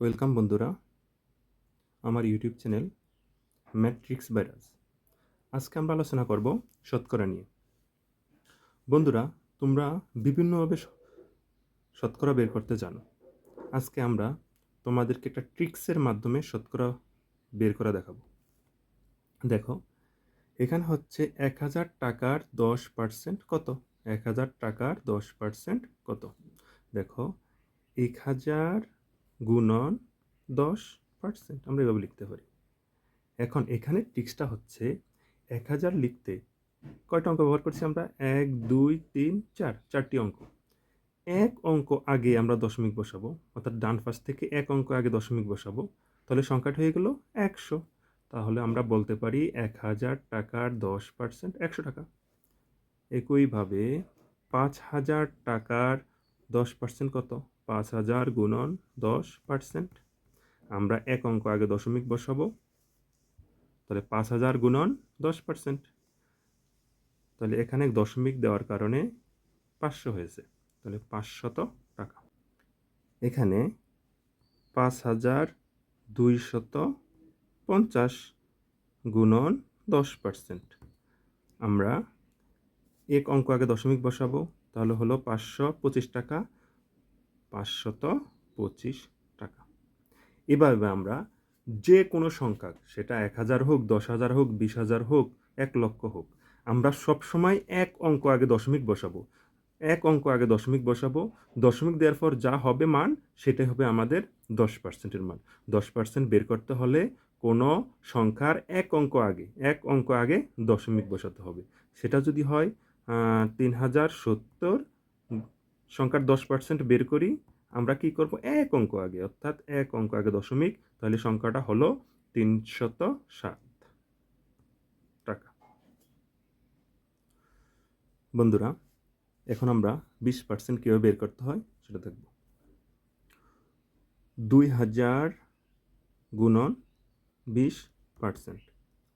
Welcome বন্ধুরা, আমার YouTube channel matrix virus আজকে আমরা আলোচনা করব শতকরা নিয়ে। বন্ধুরা, তোমরা বিভিন্নভাবে শতকরা বের করতে জানো। আজকে আমরা তোমাদেরকে একটা ট্রিক্সের মাধ্যমে শতকরা বের করা দেখাবো। দেখো, এখানে হচ্ছে এক হাজার টাকার দশ পার্সেন্ট কত? এক হাজার টাকার দশ পার্সেন্ট কত? দেখো, এক হাজার গুণন দশ পার্সেন্ট। আমরা এভাবে লিখতে পারি। এখন এখানে ট্রিক্সটা হচ্ছে এক হাজার লিখতে কয়টা অঙ্ক ব্যবহার করছি আমরা? এক, দুই, তিন, চার, চারটি অঙ্ক। এক অঙ্ক আগে আমরা দশমিক বসাবো, অর্থাৎ ডান পাশ থেকে এক অঙ্ক আগে দশমিক বসাবো, তাহলে সংখ্যাটা হয়ে গেল একশো। তাহলে আমরা বলতে পারি এক হাজার টাকার দশ পার্সেন্ট একশো টাকা। একইভাবে পাঁচ হাজার টাকার দশ পার্সেন্ট কত? পাঁচ হাজার গুণন দশ পার্সেন্ট। আমরা এক অঙ্ক আগে দশমিক বসাবো। তাহলে পাঁচ হাজার গুণন দশ পার্সেন্ট। তাহলে এখানে দশমিক দেওয়ার কারণে পাঁচশো হয়েছে। তাহলে পাঁচশত টাকা। এখানে পাঁচ হাজার দুইশত পঞ্চাশ গুণন দশ পার্সেন্ট। আমরা এক অঙ্ক আগে দশমিক বসাবো। তাহলে হলো পাঁচশো পঁচিশ টাকা। পাঁচশত পঁচিশ টাকা। এভাবে আমরা যে কোনো সংখ্যা সেটা এক হাজার হোক, দশ হাজার হোক, বিশ হাজার হোক, এক লক্ষ হোক, আমরা সব সময় এক অঙ্ক আগে দশমিক বসাবো। এক অঙ্ক আগে দশমিক বসাবো। দশমিক দেওয়ার পর যা হবে মান, সেটাই হবে আমাদের দশ পার্সেন্টের মান। দশ পার্সেন্ট বের করতে হলে কোনো সংখ্যার এক অঙ্ক আগে, এক অঙ্ক আগে দশমিক বসাতে হবে। সেটা যদি হয় তিন হাজার সত্তর সংখ্যার দশ পার্সেন্ট বের করি, আমরা কি করব? এক অঙ্ক আগে, অর্থাৎ এক অঙ্ক আগে দশমিক, তাহলে সংখ্যাটা হলো তিনশত সাত টাকা। বন্ধুরা, এখন আমরা বিশ পার্সেন্ট কীভাবে বের করতে হয় সেটা দেখব। দুই হাজার গুণন বিশ পার্সেন্ট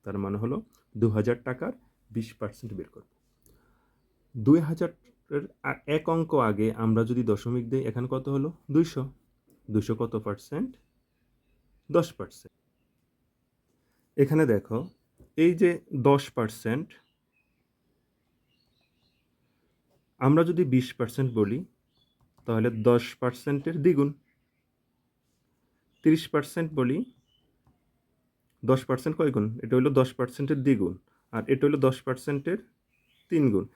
তার মানে হলো দু হাজার টাকার বিশ পার্সেন্ট বের করব। দুই হাজার এক অঙ্ক আগে আমরা যদি দশমিক দিই, এখানে কত হলো? দুইশো। দুইশো কত পার্সেন্ট দশ পার্সেন্ট এখানে দেখো, এই যে দশ পার্সেন্ট আমরা যদি বিশ পার্সেন্ট বলি, তাহলে দশ পার্সেন্টের দ্বিগুণ। তিরিশ পার্সেন্ট বলি, দশ পার্সেন্ট কয় গুণ? এটা হলো দশ পার্সেন্টের দ্বিগুণ। আর এটা হলো দশ পার্সেন্টের তিন গুণ।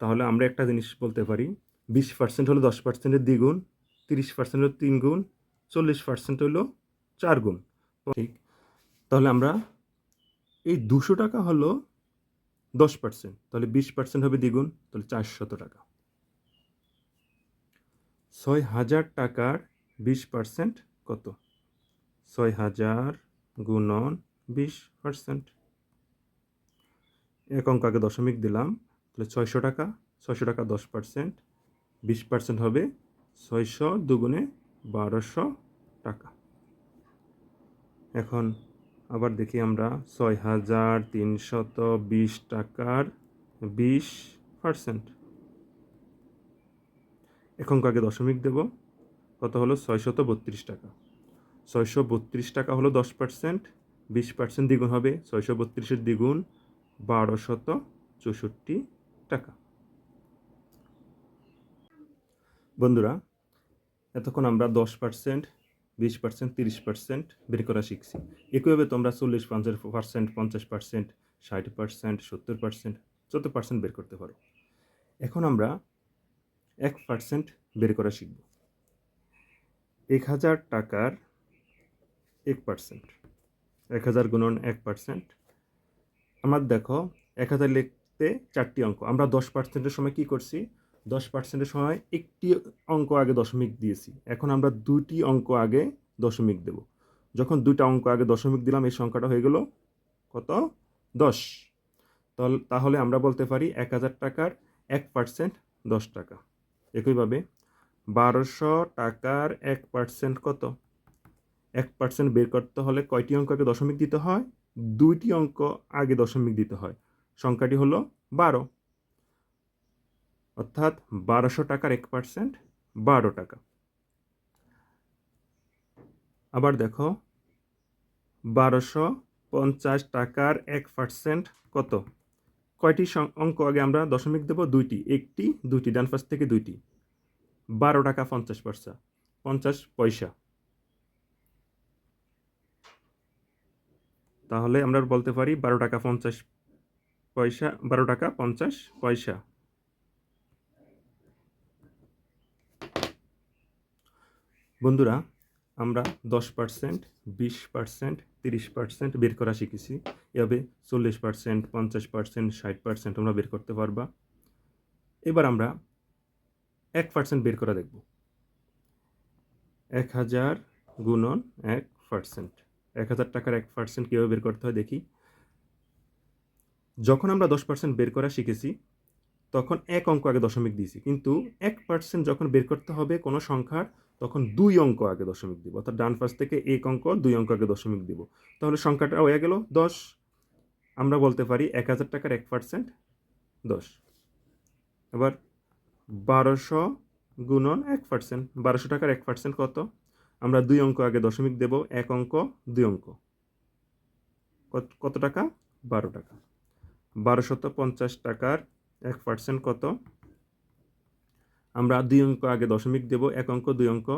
তাহলে আমরা একটা জিনিস বলতে পারি, বিশ পার্সেন্ট হলো দশ পার্সেন্টের দ্বিগুণ, তিরিশ পার্সেন্ট হলো তিন গুণ, চল্লিশ পার্সেন্ট হলো চার গুণ। ঠিক, তাহলে আমরা এই দুশো টাকা হলো দশ পার্সেন্ট তাহলে বিশ পার্সেন্ট হবে দ্বিগুণ, তাহলে চারশত টাকা। ছয় হাজার টাকার বিশ পার্সেন্ট কত? ছয় হাজার গুণন বিশ পার্সেন্ট এক অঙ্ক আগে দশমিক দিলাম। তাহলে ছয়শো টাকা ছয়শো টাকা দশ পার্সেন্ট বিশ পার্সেন্ট হবে ছয়শো দুগুণে বারোশো টাকা। এখন আবার দেখি আমরা ছয় হাজার তিনশত বিশ টাকার বিশ পার্সেন্ট এখন আগে দশমিক দেব, কত হলো? ছয়শত বত্রিশ টাকা। ছয়শো বত্রিশ টাকা হলো দশ পার্সেন্ট বিশ পার্সেন্ট দ্বিগুণ হবে, ছয়শো বত্রিশের দ্বিগুণ বারোশত চৌষট্টি টাকা। বন্ধুরা, এতক্ষণ আমরা দশ পার্সেন্ট বিশ পার্সেন্ট তিরিশ পার্সেন্ট বের করা শিখছি। একইভাবে তোমরা চল্লিশ পঞ্চাশ পার্সেন্ট পঞ্চাশ পার্সেন্ট ষাট পার্সেন্ট সত্তর পার্সেন্ট যত পার্সেন্ট বের করতে পারো। এখন আমরা এক পার্সেন্ট বের করা শিখব। এক হাজার টাকার এক পার্সেন্ট এক হাজার গুণন এক পার্সেন্ট আমার দেখো, এক হাজার লিখতে চারটি অঙ্ক। আমরা দশ পার্সেন্টের সময় কি করছি? দশ পার্সেন্টের সময় একটি অঙ্ক আগে দশমিক দিয়েছি। এখন আমরা দুটি অঙ্ক আগে দশমিক দেব। যখন দুইটা অঙ্ক আগে দশমিক দিলাম, এই সংখ্যাটা হয়ে গেল কত? দশ। তাহলে আমরা বলতে পারি এক হাজার টাকার এক পার্সেন্ট দশ টাকা। একইভাবে বারোশো টাকার এক পার্সেন্ট কত? এক পার্সেন্ট বের করতে হলে কয়টি অঙ্ক আগে দশমিক দিতে হয়? দুইটি অঙ্ক আগে দশমিক দিতে হয়। সংখ্যাটি হলো বারো। অর্থাৎ বারোশো টাকার এক পার্সেন্ট বারো টাকা। আবার দেখো, বারোশো পঞ্চাশ টাকার এক পার্সেন্ট কত? কয়টি অঙ্ক আগে আমরা দশমিক দেব? দুইটি। একটি, দুইটি, ডান পাশ থেকে দুইটি। বারো টাকা পঞ্চাশ পয়সা। পঞ্চাশ পয়সা। তাহলে আমরা বলতে পারি বারো টাকা পঞ্চাশ পয়সা, বারো টাকা, পঞ্চাশ পয়সা। বন্ধুরা, আমরা দশ পার্সেন্ট, বিশ পার্সেন্ট, তিরিশ পার্সেন্ট বের করা শিখেছি। এভাবে চল্লিশ পার্সেন্ট, পঞ্চাশ পার্সেন্ট, ষাট পার্সেন্ট আমরা বের করতে পারবা। এবার আমরা এক পার্সেন্ট বের করা দেখব। এক হাজার গুণন এক পার্সেন্ট। এক হাজার টাকার এক পার্সেন্ট কীভাবে বের করতে হয় দেখি। যখন আমরা দশ পার্সেন্ট বের করা শিখেছি, তখন এক অঙ্ক আগে দশমিক দিয়েছি। কিন্তু এক পার্সেন্ট যখন বের করতে হবে কোনো সংখ্যার, তখন দুই অঙ্ক আগে দশমিক দিব। অর্থাৎ ডান পাশ থেকে এক অঙ্ক, দুই অঙ্ক আগে দশমিক দিব। তাহলে সংখ্যাটা হয়ে গেল দশ। আমরা বলতে পারি এক হাজার টাকার এক পার্সেন্ট দশ। এবার বারোশো গুণন এক পার্সেন্ট বারোশো টাকার এক পার্সেন্ট কত? আমরা দুই অঙ্ক আগে দশমিক দেব, এক অঙ্ক, দুই অঙ্ক। কত- টাকা? বারো টাকা। বারোশত পঞ্চাশ টাকার এক পার্সেন্ট কত? আমরা দুই অঙ্ক আগে দশমিক দেব, এক অঙ্ক, দুই অঙ্ক।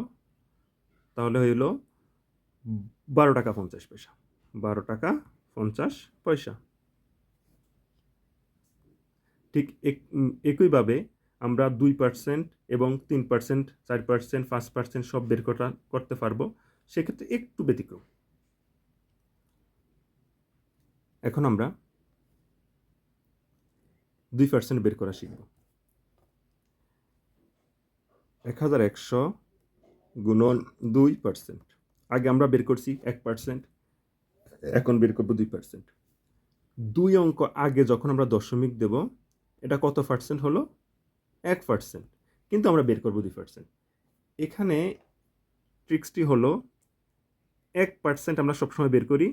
তাহলে হইল বারো টাকা পঞ্চাশ পয়সা। বারো টাকা পঞ্চাশ পয়সা। ঠিক একইভাবে আমরা দুই পার্সেন্ট এবং তিন পার্সেন্ট চার পার্সেন্ট পাঁচ পার্সেন্ট সব বের করা করতে পারব। সেক্ষেত্রে একটু ব্যতিক্রম। এখন আমরা দুই পার্সেন্ট বের করা শিখব। এক হাজার একশো গুণন দুই পার্সেন্ট আগে আমরা বের করছি এক পার্সেন্ট এখন বের করব দুই পার্সেন্ট দুই অঙ্ক আগে যখন আমরা দশমিক দেব, এটা কত পার্সেন্ট হলো? এক পার্সেন্ট কিন্তু আমরা বের করব দুই পার্সেন্ট এখানে ট্রিক্সটি হলো, এক পার্সেন্ট আমরা সবসময় বের করি,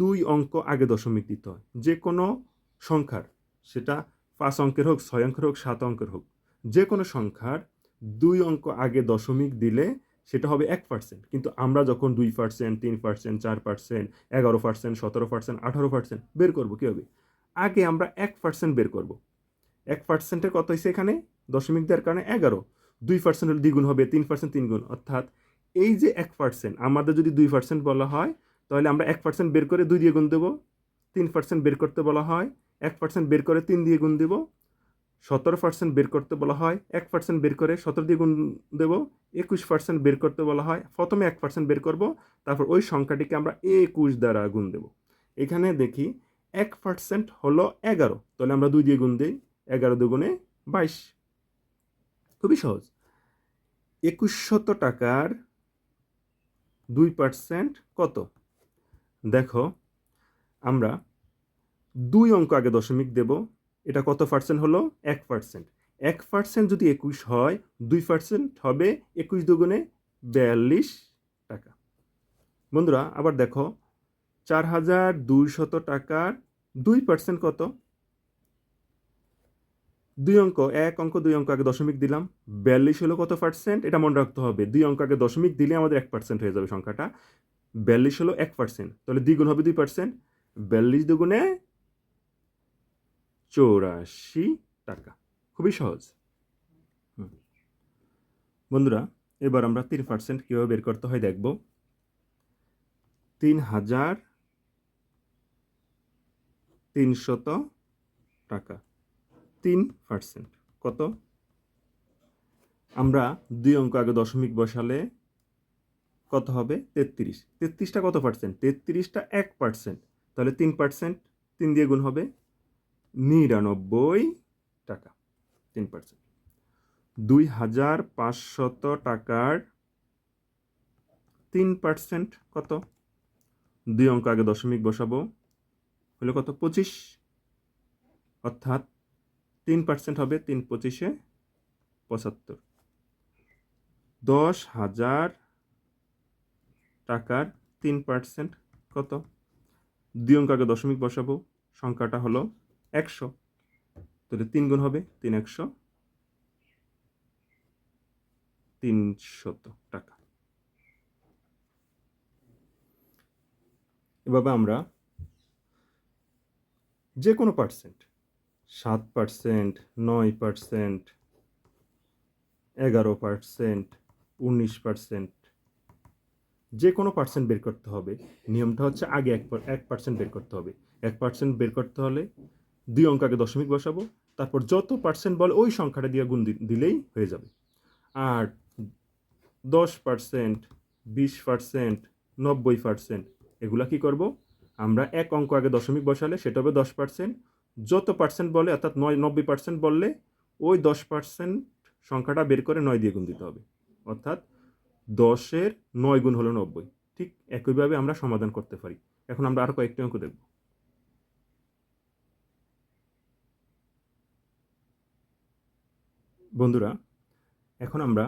দুই অঙ্ক আগে দশমিক দিতে হয়। যে কোনো সংখ্যার, সেটা পাঁচ অঙ্কের হোক, ছয় অঙ্কের হোক, সাত অঙ্কের হোক যে কোনো সংখ্যার দুই অঙ্ক আগে দশমিক দিলে সেটা হবে এক পার্সেন্ট কিন্তু আমরা যখন দুই পার্সেন্ট তিন পার্সেন্ট চার পার্সেন্ট এগারো পার্সেন্ট সতেরো পার্সেন্ট আঠারো পার্সেন্ট বের করব কীভাবে আগে আমরা এক পার্সেন্ট বের করব। এক পার্সেন্টের কত হয়েছে এখানে? দশমিক দেওয়ার কারণে এগারো। দুই পার্সেন্ট হলে দ্বিগুণ হবে, তিন পার্সেন্ট তিন গুণ অর্থাৎ এই যে এক পার্সেন্ট আমাদের যদি দুই পার্সেন্ট বলা হয়, তাহলে আমরা এক পার্সেন্ট বের করে দুই দিয়ে গুণ দেবো। তিন পার্সেন্ট বের করতে বলা হয় এক পার্সেন্ট বের করে তিন দিয়ে গুণ দেবো। সতেরো পার্সেন্ট বের করতে বলা হয়, এক পার্সেন্ট বের করে সতেরো দিয়ে গুণ দেবো। একুশ পার্সেন্ট বের করতে বলা হয়, প্রথমে এক পার্সেন্ট বের করব, তারপর ওই সংখ্যাটিকে আমরা একুশ দ্বারা গুণ দেবো। এখানে দেখি এক পার্সেন্ট হলো এগারো, তাহলে আমরা দুই দিয়ে গুণ দিই, এগারো দুগুণে বাইশ। খুবই সহজ। একুশশত টাকার দুই পার্সেন্ট কত? দেখো, আমরা দুই অঙ্ক আগে দশমিক দেব, এটা কত পার্সেন্ট হলো? এক পার্সেন্ট এক পার্সেন্ট যদি একুশ হয়, দুই পার্সেন্ট হবে একুশ দুগুণে বিয়াল্লিশ টাকা। বন্ধুরা, আবার দেখো, চার হাজার দুইশত টাকার দুই পার্সেন্ট কত? দুই অঙ্ক, এক অঙ্ক, দুই অঙ্ক আগে দশমিক দিলাম, বিয়াল্লিশ হলো কত পার্সেন্ট এটা মনে রাখতে হবে, দুই অঙ্ক আগে দশমিক দিলে আমাদের এক পার্সেন্ট হয়ে যাবে সংখ্যাটা। বিয়াল্লিশ হলো এক পার্সেন্ট তাহলে দ্বিগুণ হবে দুই পার্সেন্ট বিয়াল্লিশ দুগুণে চৌরাশি টাকা। খুবই সহজ। বন্ধুরা, এবার আমরা তিন পার্সেন্ট কীভাবে বের করতে হয় দেখব। তিন হাজার তিনশত টাকা। তিন পার্সেন্ট কত? আমরা দুই অঙ্ক আগে দশমিক বসালে কত হবে? তেত্রিশ। তেত্রিশটা কত পার্সেন্ট তেত্রিশটা এক পার্সেন্ট তাহলে তিন পার্সেন্ট তিন দিয়ে গুণ হবে নিরানব্বই টাকা, তিন পার্সেন্ট দুই হাজার পাঁচশত টাকার তিন পার্সেন্ট কত? দুই অঙ্ক আগে দশমিক বসাবো। হলো কত? পঁচিশ। অর্থাৎ তিন পার্সেন্ট হবে তিন পঁচিশে পঁচাত্তর। দশ হাজার টাকার তিন পার্সেন্ট কত? দুই অঙ্ক আগে দশমিক বসাবো। সংখ্যাটা হলো একশো। তাহলে তিন গুণ হবে তিন একশো। তিনশত টাকা। এভাবে আমরা যে কোনো পার্সেন্ট, সাত পার্সেন্ট, নয় পার্সেন্ট, এগারো পার্সেন্ট, উনিশ পার্সেন্ট যে কোনো পার্সেন্ট বের করতে হবে। নিয়মটা হচ্ছে আগে এক এক পার্সেন্ট বের করতে হবে। এক পার্সেন্ট বের করতে হলে দুই অঙ্ক আগে দশমিক বসাবো, তারপর যত পার্সেন্ট বলে ওই সংখ্যাটা দিয়ে গুণ দিলেই হয়ে যাবে। আর দশ পার্সেন্ট বিশ পার্সেন্ট নব্বই পার্সেন্ট এগুলা কি করব? আমরা এক অঙ্ক আগে দশমিক বসালে সেটা হবে দশ পার্সেন্ট যত পার্সেন্ট বলে, অর্থাৎ নয়, নব্বই পার্সেন্ট বললে ওই দশ পার্সেন্ট সংখ্যাটা বের করে নয় দিয়ে গুণ দিতে হবে। অর্থাৎ দশের নয় গুণ হলো নব্বই। ঠিক একইভাবে আমরা সমাধান করতে পারি। এখন আমরা আরও কয়েকটি অঙ্ক দেখব। বন্ধুরা, এখন আমরা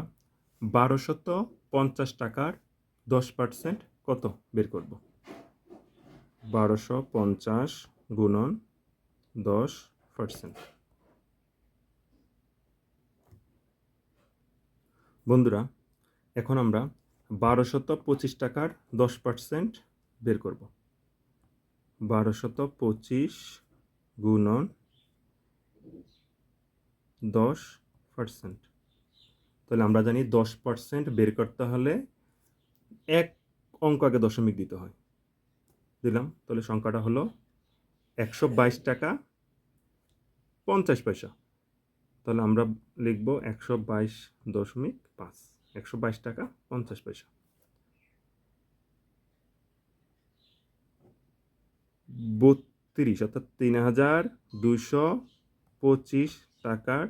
বারোশত পঞ্চাশ টাকার দশ পার্সেন্ট কত বের করব? বারোশো পঞ্চাশ গুণন দশ পার্সেন্ট বন্ধুরা, এখন আমরা বারোশত পঁচিশ টাকার দশ পার্সেন্ট বের করব। বারোশত পঁচিশ গুণন দশ পার্সেন্ট তাহলে আমরা জানি দশ পার্সেন্ট বের করতে হলে এক অঙ্ক আগে দশমিক দিতে হয়। দিলাম, তাহলে সংখ্যাটা হলো একশো বাইশ টাকা পঞ্চাশ পয়সা। তাহলে আমরা লিখব একশো বাইশ দশমিক পাঁচ, একশো বাইশ টাকা পঞ্চাশ পয়সা। বত্রিশ, অর্থাৎ তিন হাজার দুশো পঁচিশ টাকার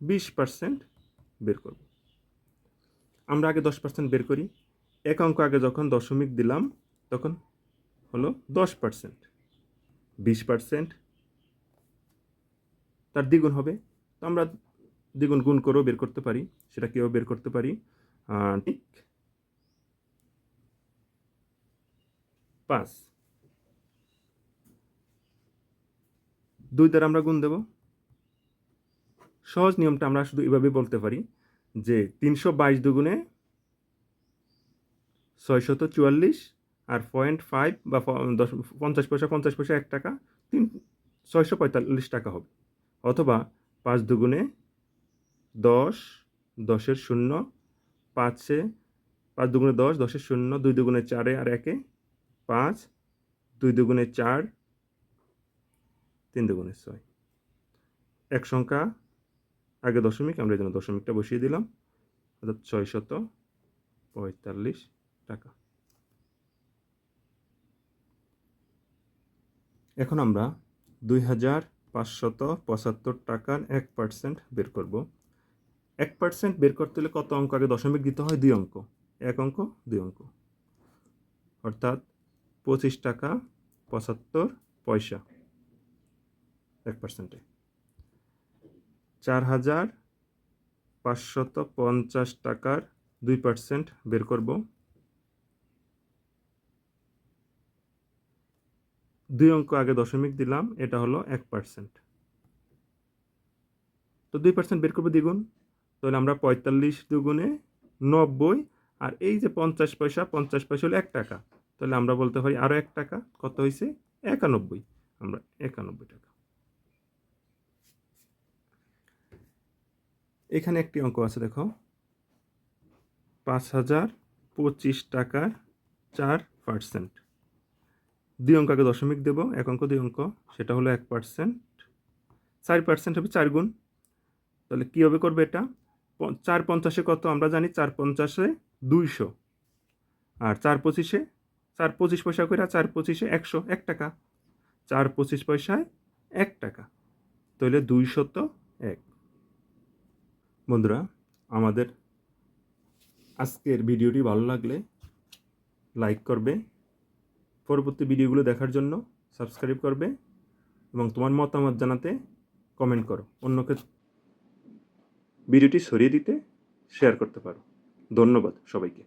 বিশ পার্সেন্ট বের করব। আমরা আগে দশ পার্সেন্ট বের করি। এক অঙ্ক আগে যখন দশমিক দিলাম, তখন হলো দশ পার্সেন্ট বিশ পার্সেন্ট তার দ্বিগুণ হবে। তো আমরা দ্বিগুণ গুণ করেও বের করতে পারি। সেটা কীভাবে বের করতে পারি। ঠিক পাঁচ। দুই দ্বারা আমরা গুণ দেব। সহজ নিয়মটা আমরা শুধু এভাবে বলতে পারি যে তিনশো বাইশ দুগুণে ছয়শত চুয়াল্লিশ আর পয়েন্ট ফাইভ বা দশ পঞ্চাশ পয়সা পঞ্চাশ পয়সা এক টাকা, তিন ছয়শো পঁয়তাল্লিশ টাকা হবে। অথবা পাঁচ দুগুণে দশ, দশের শূন্য, পাঁচে, পাঁচ দুগুণে দশ, দশের শূন্য, দুই দুগুণে চারে আর একে পাঁচ, দুই দুগুণে চার, তিন দুগুণে ছয়। এক সংখ্যা আগে দশমিক, আমরা এই জন্য দশমিকটা বসিয়ে দিলাম। অর্থাৎ ছয়শত পঁয়তাল্লিশ টাকা। এখন আমরা দুই হাজার পাঁচশত পঁচাত্তর টাকার এক পার্সেন্ট বের করব। এক পার্সেন্ট বের করতে হলে কত অঙ্ক? আগে দশমিক দিতে হয় দুই অঙ্ক। এক অঙ্ক, দুই অঙ্ক। অর্থাৎ পঁচিশ টাকা পঁচাত্তর পয়সা এক পার্সেন্টে। চার হাজার পাঁচশত পঞ্চাশ টাকার দুই পার্সেন্ট বের করব। দুই অঙ্ক আগে দশমিক দিলাম, এটা হলো এক পার্সেন্ট। তো দুই পার্সেন্ট বের করব দ্বিগুণ। তাহলে আমরা পঁয়তাল্লিশ দুগুণে নব্বই, আর এই যে পঞ্চাশ পয়সা পঞ্চাশ পয়সা হলো এক টাকা। তাহলে আমরা বলতে পারি আরও এক টাকা, কত হয়েছে? একানব্বই। আমরা একানব্বই টাকা। এখানে একটি অঙ্ক আছে, দেখো। পাঁচ হাজার পঁচিশ টাকার চার পার্সেন্ট। দুই অঙ্ক আগে দশমিক দেবো, এক অঙ্ক, দুই অঙ্ক, সেটা হলো এক পার্সেন্ট। চার পার্সেন্ট হবে চার গুণ। তাহলে কীভাবে করবে এটা? চার পঞ্চাশে কত আমরা জানি? চার পঞ্চাশে দুইশো। আর চার পঁচিশে, চার পঁচিশ পয়সা করে চার পঁচিশে একশো, এক টাকা। চার পঁচিশ পয়সায় এক টাকা। তাহলে দুইশত এক। বন্ধুরা, আমাদের আজকের ভিডিওটি ভালো লাগলে লাইক করবে, পরবর্তী ভিডিওগুলো দেখার জন্য সাবস্ক্রাইব করবে এবং তোমার মতামত জানাতে কমেন্ট করো। অন্যকে ভিডিওটি সরিয়ে দিতে শেয়ার করতে পারো। ধন্যবাদ সবাইকে।